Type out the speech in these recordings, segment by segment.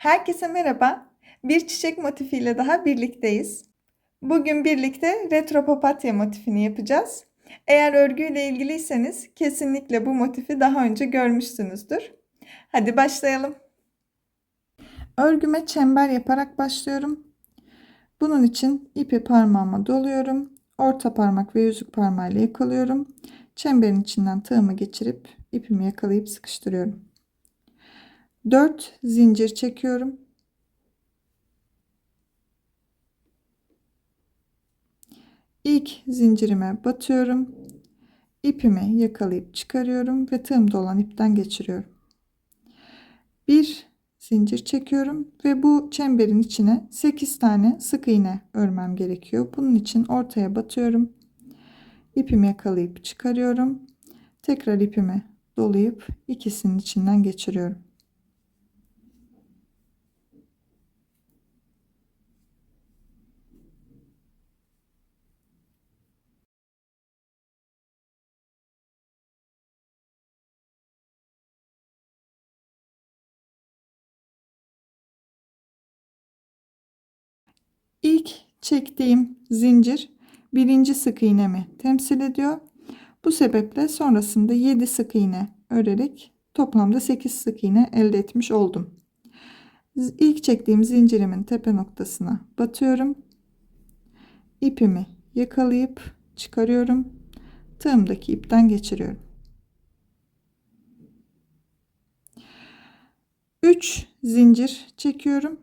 Herkese merhaba. Bir çiçek motifiyle daha birlikteyiz. Bugün birlikte retro papatya motifini yapacağız. Eğer örgüyle ilgiliyseniz kesinlikle bu motifi daha önce görmüşsünüzdür. Hadi başlayalım. Örgüme çember yaparak başlıyorum. Bunun için ipi parmağıma doluyorum. Orta parmak ve yüzük parmağıyla yakalıyorum. Çemberin içinden tığımı geçirip ipimi yakalayıp sıkıştırıyorum. 4 zincir çekiyorum. İlk zincirime batıyorum. İpimi yakalayıp çıkarıyorum ve tığımda olan ipten geçiriyorum. Bir zincir çekiyorum ve bu çemberin içine 8 tane sık iğne örmem gerekiyor. Bunun için ortaya batıyorum. İpimi yakalayıp çıkarıyorum. Tekrar ipimi dolayıp ikisinin içinden geçiriyorum. İlk çektiğim zincir birinci sık iğnemi temsil ediyor. Bu sebeple sonrasında 7 sık iğne örerek toplamda 8 sık iğne elde etmiş oldum. İlk çektiğim zincirimin tepe noktasına batıyorum. İpimi yakalayıp çıkarıyorum. Tığımdaki ipten geçiriyorum. 3 zincir çekiyorum.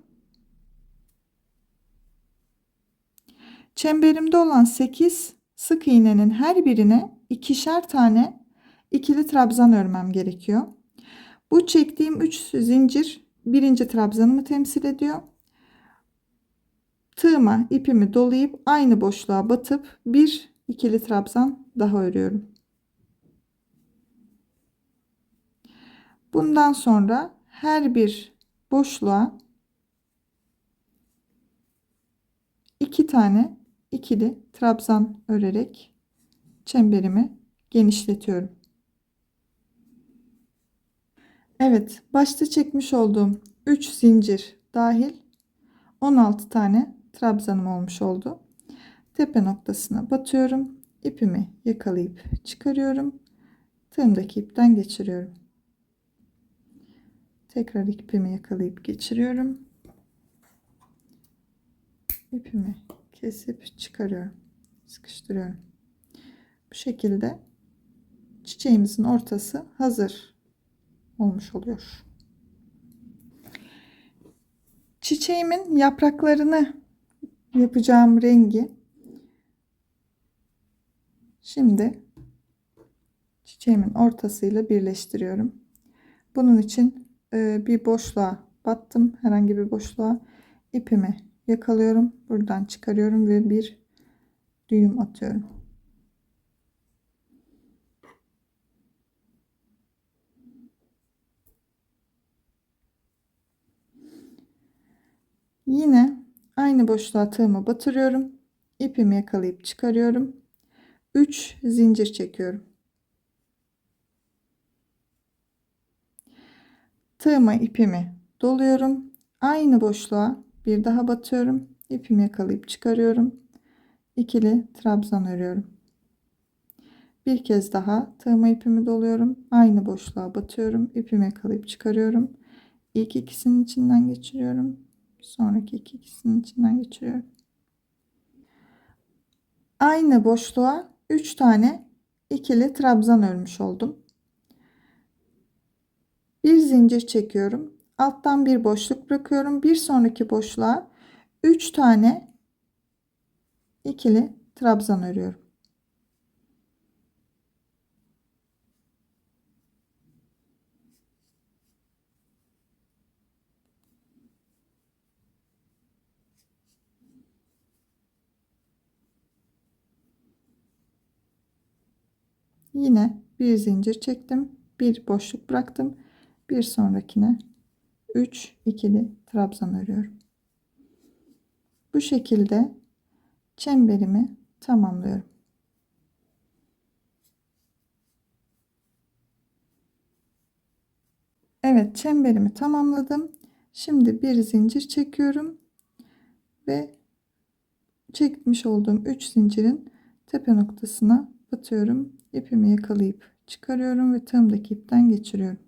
Çemberimde olan 8 sık iğnenin her birine ikişer tane ikili trabzan örmem gerekiyor. Bu çektiğim 3 zincir birinci trabzanımı temsil ediyor. Tığıma ipimi dolayıp aynı boşluğa batıp bir ikili trabzan daha örüyorum. Bundan sonra her bir boşluğa iki tane ikili trabzan örerek çemberimi genişletiyorum. Evet, başta çekmiş olduğum 3 zincir dahil 16 tane trabzanım olmuş oldu. Tepe noktasına batıyorum. ipimi yakalayıp çıkarıyorum. Tığımdaki ipten geçiriyorum. Tekrar ipimi yakalayıp geçiriyorum. İpimi kesip çıkarıyorum. Sıkıştırıyorum. Bu şekilde çiçeğimizin ortası hazır olmuş oluyor. Çiçeğimin yapraklarını yapacağım rengi şimdi çiçeğimin ortasıyla birleştiriyorum. Bunun için e, bir boşluğa battım. Herhangi bir boşluğa ipimi yakalıyorum. Buradan çıkarıyorum ve bir düğüm atıyorum. Yine aynı boşluğa tığımı batırıyorum. İpimi yakalayıp çıkarıyorum. 3 zincir çekiyorum. Tığıma ipimi doluyorum. Aynı boşluğa bir daha batıyorum. İpimi yakalayıp çıkarıyorum. İkili trabzan örüyorum. Bir kez daha tığıma ipimi doluyorum. Aynı boşluğa batıyorum. İpimi yakalayıp çıkarıyorum. İlk ikisinin içinden geçiriyorum. Sonraki iki ikisinin içinden geçiriyorum. Aynı boşluğa 3 tane ikili trabzan örmüş oldum. Bir zincir çekiyorum alttan bir boşluk bırakıyorum. Bir sonraki boşluğa 3 tane ikili trabzan örüyorum. Yine bir zincir çektim. Bir boşluk bıraktım. Bir sonrakine 3 ikili trabzan örüyorum. Bu şekilde çemberimi tamamlıyorum. Evet çemberimi tamamladım. Şimdi bir zincir çekiyorum ve çekmiş olduğum 3 zincirin tepe noktasına batıyorum. İpimi yakalayıp çıkarıyorum ve tığımdaki ipten geçiriyorum.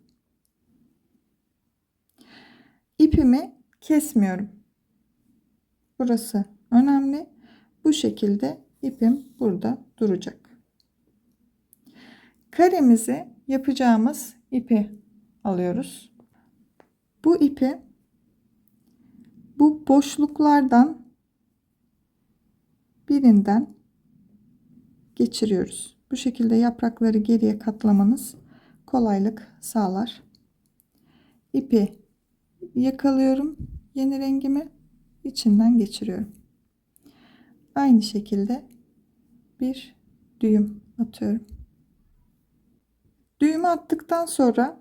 İpimi kesmiyorum. Burası önemli. Bu şekilde ipim burada duracak. Karemizi yapacağımız ipi alıyoruz. Bu ipi bu boşluklardan birinden geçiriyoruz. Bu şekilde yaprakları geriye katlamanız kolaylık sağlar. İpi yakalıyorum. Yeni rengimi içinden geçiriyorum. Aynı şekilde bir düğüm atıyorum. Düğümü attıktan sonra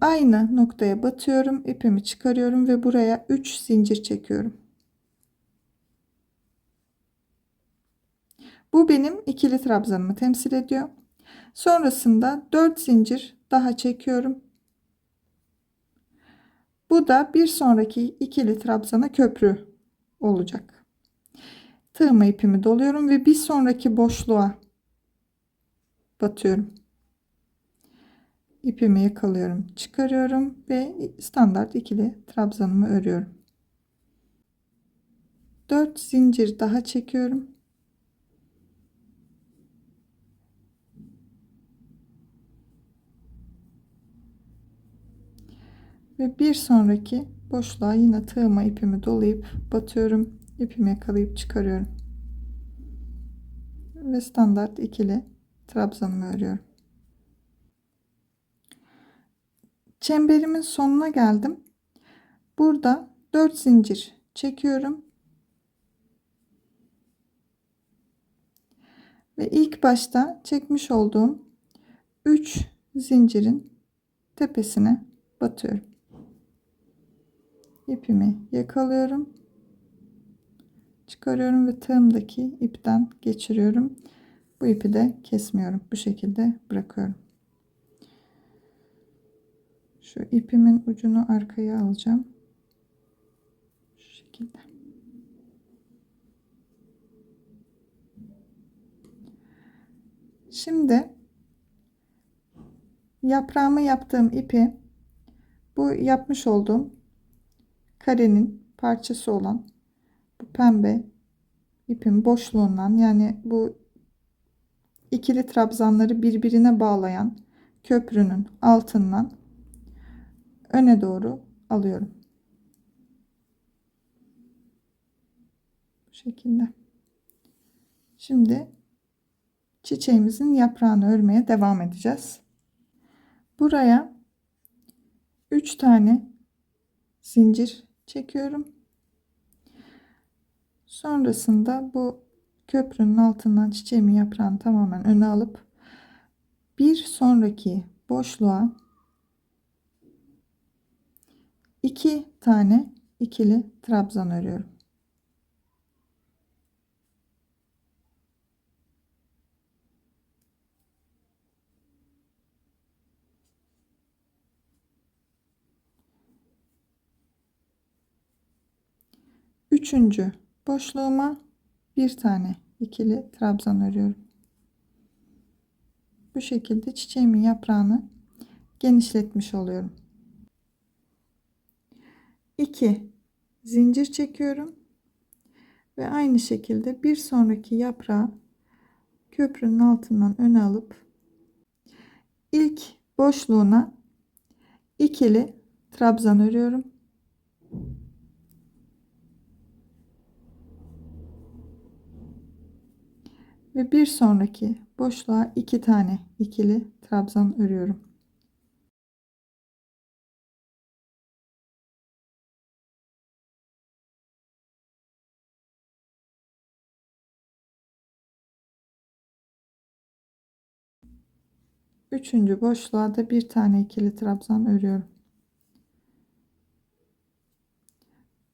aynı noktaya batıyorum. ipimi çıkarıyorum ve buraya 3 zincir çekiyorum. Bu benim ikili trabzanımı temsil ediyor. Sonrasında 4 zincir daha çekiyorum. Bu da bir sonraki ikili trabzana köprü olacak. Tığıma ipimi doluyorum ve bir sonraki boşluğa batıyorum. İpimi yakalıyorum, çıkarıyorum ve standart ikili trabzanımı örüyorum. 4 zincir daha çekiyorum. Ve bir sonraki boşluğa yine tığıma ipimi dolayıp batıyorum. İpimi yakalayıp çıkarıyorum. Ve standart ikili trabzanımı örüyorum. Çemberimin sonuna geldim. Burada 4 zincir çekiyorum. Ve ilk başta çekmiş olduğum 3 zincirin tepesine batıyorum. İpimi yakalıyorum. Çıkarıyorum ve tığımdaki ipten geçiriyorum. Bu ipi de kesmiyorum. Bu şekilde bırakıyorum. Şu ipimin ucunu arkaya alacağım. Şu şekilde. Şimdi yaprağımı yaptığım ipi bu yapmış olduğum karenin parçası olan bu pembe ipin boşluğundan yani bu ikili trabzanları birbirine bağlayan köprünün altından öne doğru alıyorum. Bu şekilde. Şimdi çiçeğimizin yaprağını örmeye devam edeceğiz. Buraya 3 tane zincir çekiyorum. Sonrasında bu köprünün altından çiçeğimi yaprağını tamamen öne alıp bir sonraki boşluğa iki tane ikili trabzan örüyorum. Üçüncü boşluğuma bir tane ikili trabzan örüyorum. Bu şekilde çiçeğimin yaprağını genişletmiş oluyorum. 2 zincir çekiyorum ve aynı şekilde bir sonraki yaprağı köprünün altından öne alıp ilk boşluğuna ikili trabzan örüyorum. Ve bir sonraki boşluğa iki tane ikili trabzan örüyorum. Üçüncü boşluğa da bir tane ikili trabzan örüyorum.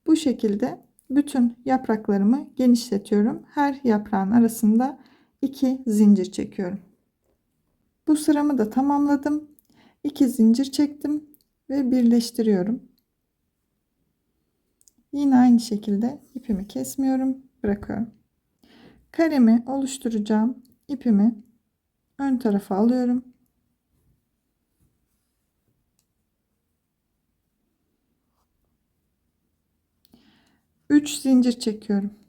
Bu şekilde bütün yapraklarımı genişletiyorum. Her yaprağın arasında 2 zincir çekiyorum. Bu sıramı da tamamladım. 2 zincir çektim ve birleştiriyorum. Yine aynı şekilde ipimi kesmiyorum, bırakıyorum. Karemi oluşturacağım ipimi ön tarafa alıyorum. Üç zincir çekiyorum.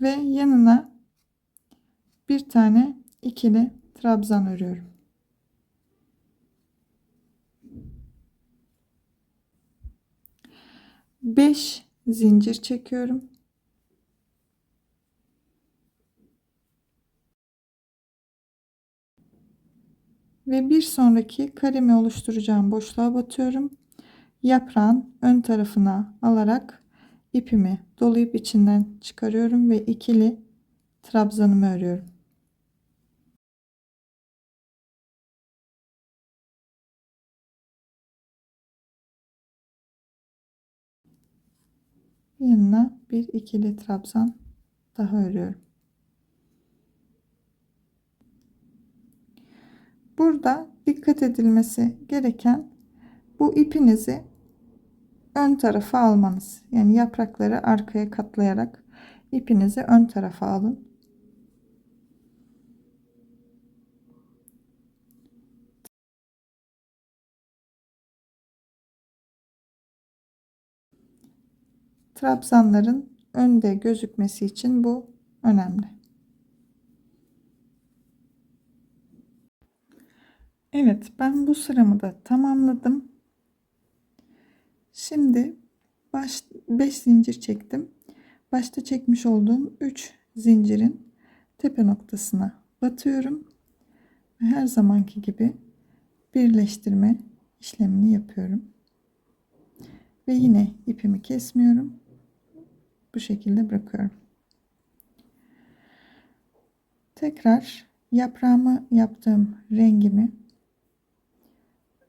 Ve yanına bir tane ikili trabzan örüyorum. 5 zincir çekiyorum. Ve bir sonraki karemi oluşturacağım boşluğa batıyorum. Yaprağın ön tarafına alarak ipimi dolayıp içinden çıkarıyorum ve ikili trabzanımı örüyorum. yanına bir ikili trabzan daha örüyorum. Burada dikkat edilmesi gereken bu ipinizi ön tarafa almanız. Yani yaprakları arkaya katlayarak ipinizi ön tarafa alın. trabzanların önde gözükmesi için bu önemli. Evet ben bu sıramı da tamamladım. Şimdi baş 5 zincir çektim. Başta çekmiş olduğum 3 zincirin tepe noktasına batıyorum. Ve her zamanki gibi birleştirme işlemini yapıyorum. Ve yine ipimi kesmiyorum bu şekilde bırakıyorum. Tekrar yaprağımı yaptığım rengimi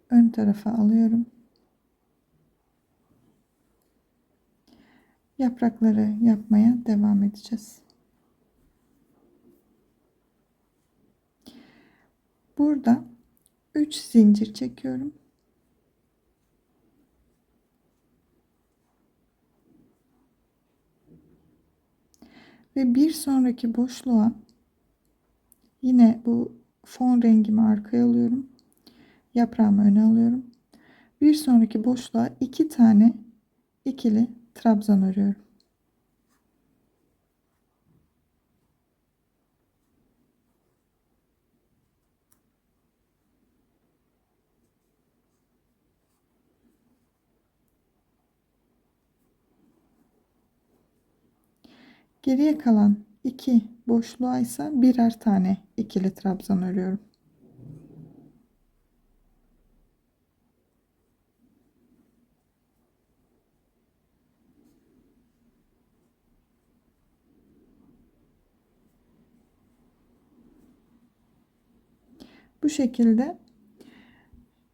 ön tarafa alıyorum. Yaprakları yapmaya devam edeceğiz. Burada 3 zincir çekiyorum. Ve bir sonraki boşluğa yine bu fon rengimi arkaya alıyorum. Yaprağımı öne alıyorum. Bir sonraki boşluğa iki tane ikili trabzan örüyorum. Geriye kalan iki boşluğa ise birer tane ikili trabzan örüyorum. Bu şekilde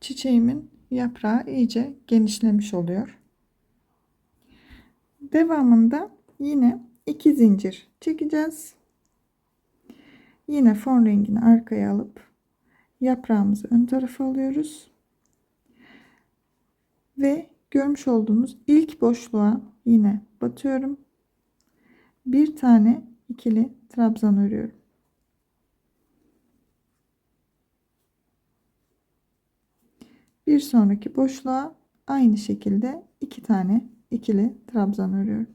çiçeğimin yaprağı iyice genişlemiş oluyor. Devamında yine 2 zincir çekeceğiz. Yine fon rengini arkaya alıp yaprağımızı ön tarafa alıyoruz. Ve görmüş olduğunuz ilk boşluğa yine batıyorum. Bir tane ikili trabzan örüyorum. Bir sonraki boşluğa aynı şekilde iki tane ikili trabzan örüyorum.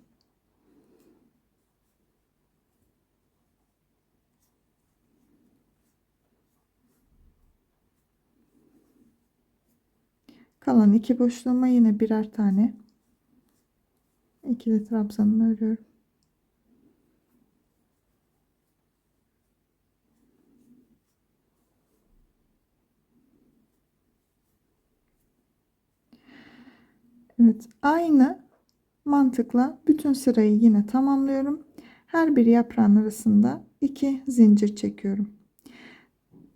Kalan iki boşluğuma yine birer tane ikili trabzanımı örüyorum. Evet, aynı mantıkla bütün sırayı yine tamamlıyorum. Her bir yaprağın arasında iki zincir çekiyorum.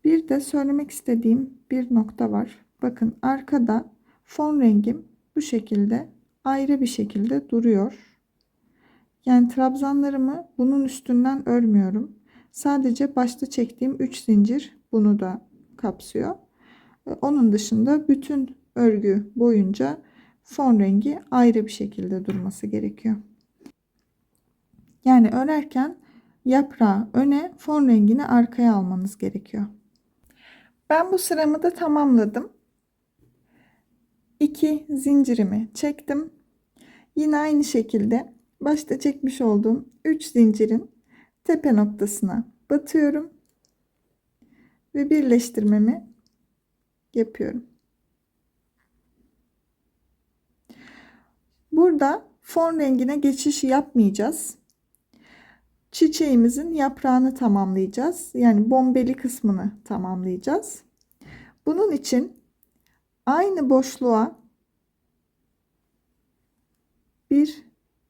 Bir de söylemek istediğim bir nokta var. Bakın arkada fon rengim bu şekilde ayrı bir şekilde duruyor. Yani trabzanlarımı bunun üstünden örmüyorum. Sadece başta çektiğim 3 zincir bunu da kapsıyor. Onun dışında bütün örgü boyunca fon rengi ayrı bir şekilde durması gerekiyor. Yani örerken yaprağı öne, fon rengini arkaya almanız gerekiyor. Ben bu sıramı da tamamladım. 2 zincirimi çektim. Yine aynı şekilde başta çekmiş olduğum 3 zincirin tepe noktasına batıyorum ve birleştirmemi yapıyorum. Burada fon rengine geçiş yapmayacağız. Çiçeğimizin yaprağını tamamlayacağız. Yani bombeli kısmını tamamlayacağız. Bunun için aynı boşluğa bir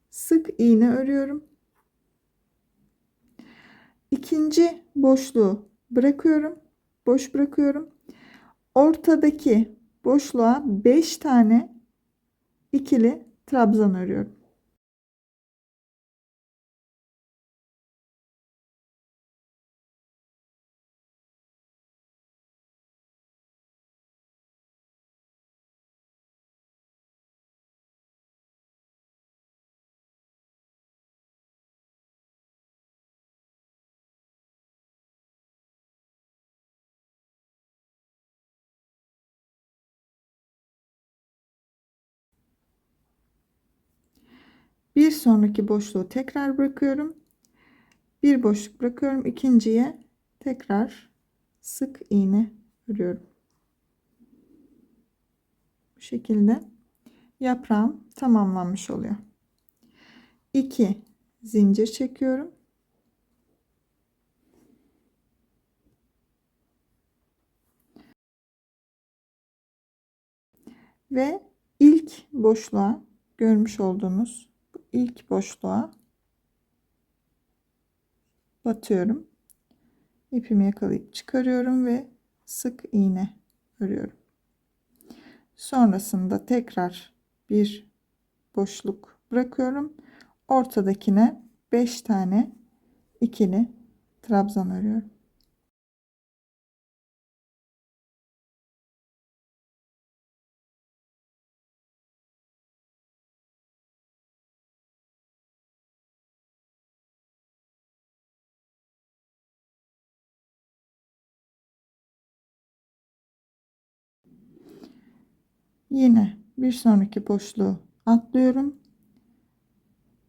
sık iğne örüyorum. İkinci boşluğu bırakıyorum. Boş bırakıyorum. Ortadaki boşluğa 5 tane ikili trabzan örüyorum. Bir sonraki boşluğu tekrar bırakıyorum. Bir boşluk bırakıyorum. ikinciye tekrar sık iğne örüyorum. Bu şekilde yaprağım tamamlanmış oluyor. 2 zincir çekiyorum. Ve ilk boşluğa görmüş olduğunuz ilk boşluğa batıyorum. İpimi yakalayıp çıkarıyorum ve sık iğne örüyorum. Sonrasında tekrar bir boşluk bırakıyorum. Ortadakine 5 tane ikili trabzan örüyorum. Yine bir sonraki boşluğu atlıyorum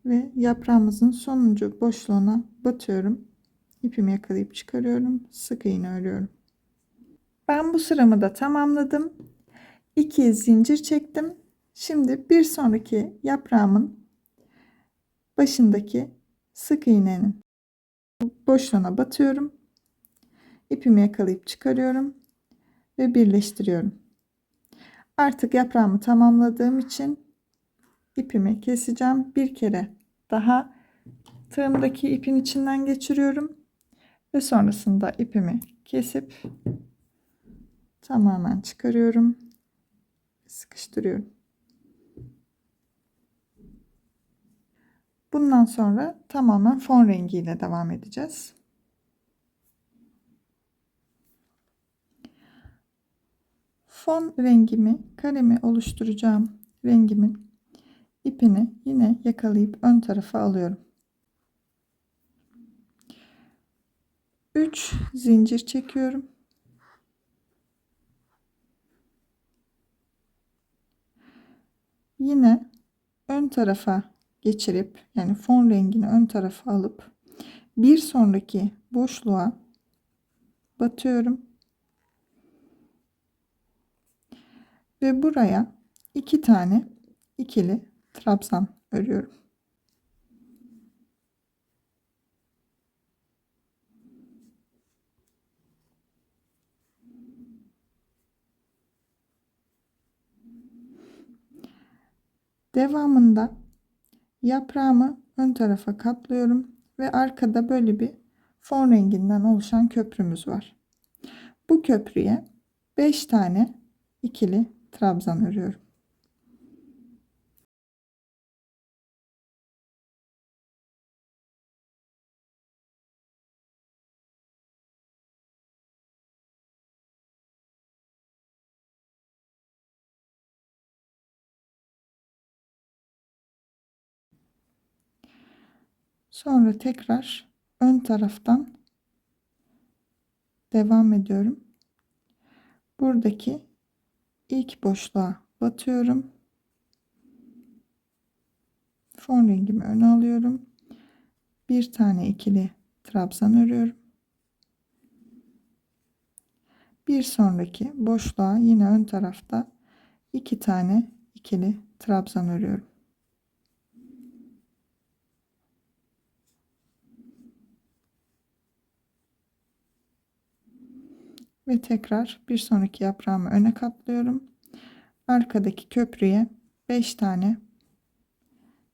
ve yaprağımızın sonuncu boşluğuna batıyorum. İpimi yakalayıp çıkarıyorum. Sık iğne örüyorum. Ben bu sıramı da tamamladım. 2 zincir çektim. Şimdi bir sonraki yaprağımın başındaki sık iğnenin boşluğuna batıyorum. İpimi yakalayıp çıkarıyorum ve birleştiriyorum. Artık yaprağımı tamamladığım için ipimi keseceğim. Bir kere daha tığımdaki ipin içinden geçiriyorum. Ve sonrasında ipimi kesip tamamen çıkarıyorum. Sıkıştırıyorum. Bundan sonra tamamen fon rengiyle devam edeceğiz. Fon rengimi karemi oluşturacağım rengimin ipini yine yakalayıp ön tarafa alıyorum. 3 zincir çekiyorum. Yine ön tarafa geçirip yani fon rengini ön tarafa alıp bir sonraki boşluğa batıyorum. Ve buraya iki tane ikili trabzan örüyorum. Devamında yaprağımı ön tarafa katlıyorum ve arkada böyle bir fon renginden oluşan köprümüz var. Bu köprüye 5 tane ikili trabzan örüyorum. Sonra tekrar ön taraftan devam ediyorum. Buradaki ilk boşluğa batıyorum. Fon rengimi öne alıyorum. Bir tane ikili trabzan örüyorum. Bir sonraki boşluğa yine ön tarafta iki tane ikili trabzan örüyorum. Ve tekrar bir sonraki yaprağımı öne katlıyorum. Arkadaki köprüye 5 tane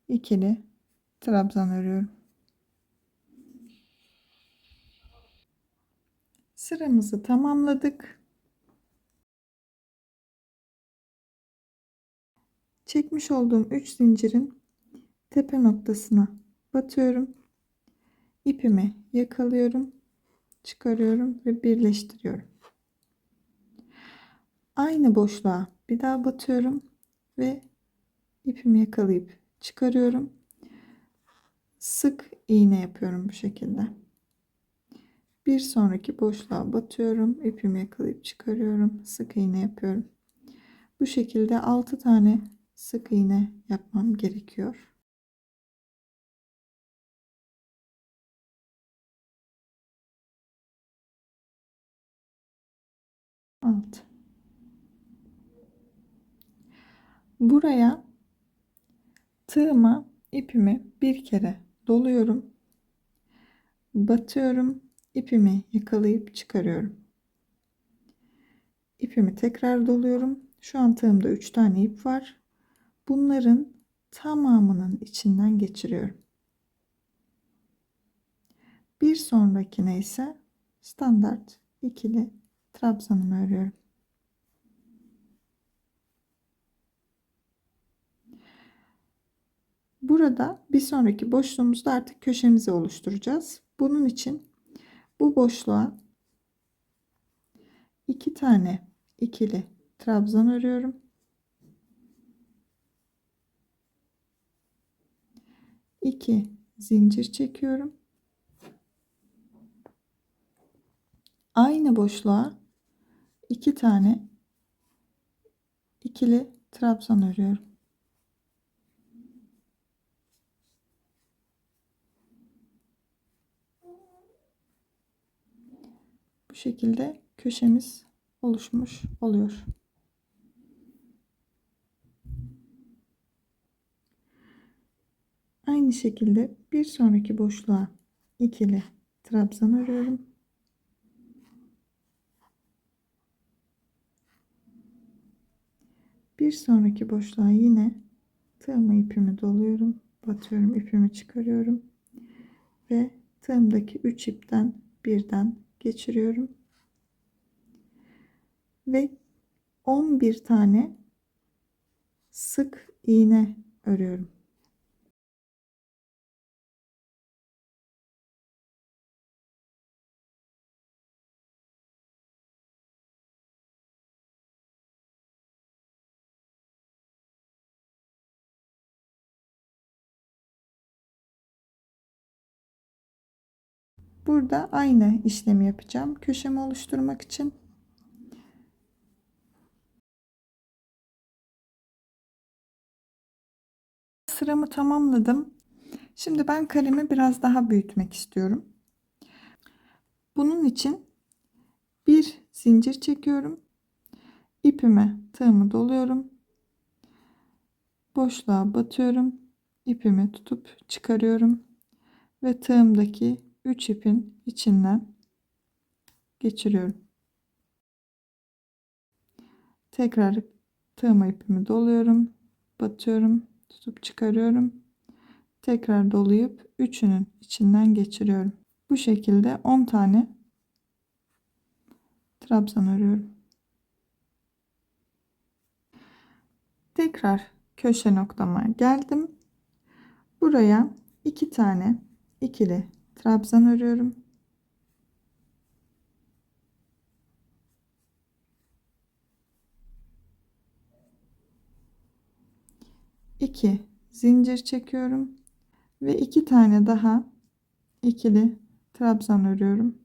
ikili trabzan örüyorum. Sıramızı tamamladık. Çekmiş olduğum 3 zincirin tepe noktasına batıyorum. İpimi yakalıyorum, çıkarıyorum ve birleştiriyorum. Aynı boşluğa bir daha batıyorum ve ipimi yakalayıp çıkarıyorum. Sık iğne yapıyorum bu şekilde. Bir sonraki boşluğa batıyorum, ipimi yakalayıp çıkarıyorum, sık iğne yapıyorum. Bu şekilde 6 tane sık iğne yapmam gerekiyor. Alt. Buraya tığıma ipimi bir kere doluyorum. Batıyorum. ipimi yakalayıp çıkarıyorum. İpimi tekrar doluyorum. Şu an tığımda 3 tane ip var. Bunların tamamının içinden geçiriyorum. Bir sonrakine ise standart ikili trabzanımı örüyorum. Burada bir sonraki boşluğumuzda artık köşemizi oluşturacağız. Bunun için bu boşluğa iki tane ikili trabzan örüyorum. İki zincir çekiyorum. Aynı boşluğa iki tane ikili trabzan örüyorum. Bu şekilde köşemiz oluşmuş oluyor. Aynı şekilde bir sonraki boşluğa ikili trabzan örüyorum. Bir sonraki boşluğa yine tığımı ipimi doluyorum. Batıyorum ipimi çıkarıyorum. Ve tığımdaki 3 ipten birden geçiriyorum. Ve 11 tane sık iğne örüyorum. Burada aynı işlemi yapacağım. Köşemi oluşturmak için. Sıramı tamamladım. Şimdi ben kalemi biraz daha büyütmek istiyorum. Bunun için bir zincir çekiyorum. İpime tığımı doluyorum. Boşluğa batıyorum. İpimi tutup çıkarıyorum ve tığımdaki 3 ipin içinden geçiriyorum. Tekrar tığıma ipimi doluyorum. Batıyorum. Tutup çıkarıyorum. Tekrar dolayıp üçünün içinden geçiriyorum. Bu şekilde 10 tane trabzan örüyorum. Tekrar köşe noktama geldim. Buraya iki tane ikili trabzan örüyorum. İki zincir çekiyorum ve iki tane daha ikili trabzan örüyorum.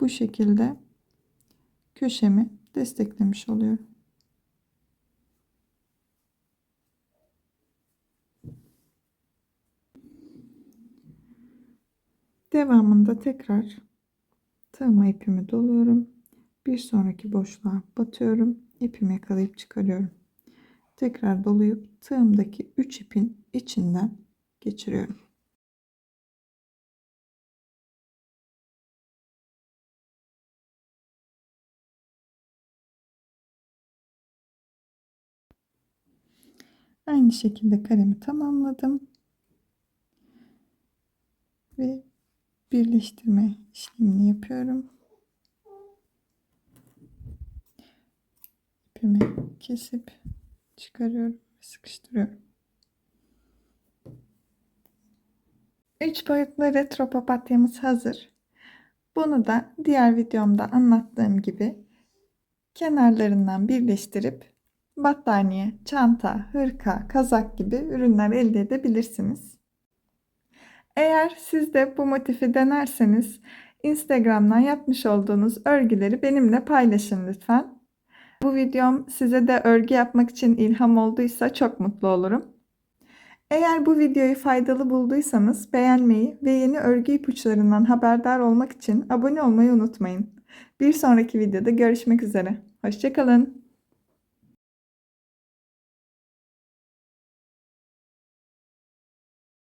Bu şekilde köşemi desteklemiş oluyorum. Devamında tekrar tığıma ipimi doluyorum. Bir sonraki boşluğa batıyorum. İpimi yakalayıp çıkarıyorum. Tekrar doluyup tığımdaki 3 ipin içinden geçiriyorum. Aynı şekilde karemi tamamladım. Ve birleştirme işlemini yapıyorum. İpimi kesip çıkarıyorum ve sıkıştırıyorum. 3 boyutlu retro papatyamız hazır. Bunu da diğer videomda anlattığım gibi kenarlarından birleştirip battaniye, çanta, hırka, kazak gibi ürünler elde edebilirsiniz. Eğer siz de bu motifi denerseniz Instagram'dan yapmış olduğunuz örgüleri benimle paylaşın lütfen. Bu videom size de örgü yapmak için ilham olduysa çok mutlu olurum. Eğer bu videoyu faydalı bulduysanız beğenmeyi ve yeni örgü ipuçlarından haberdar olmak için abone olmayı unutmayın. Bir sonraki videoda görüşmek üzere. Hoşçakalın.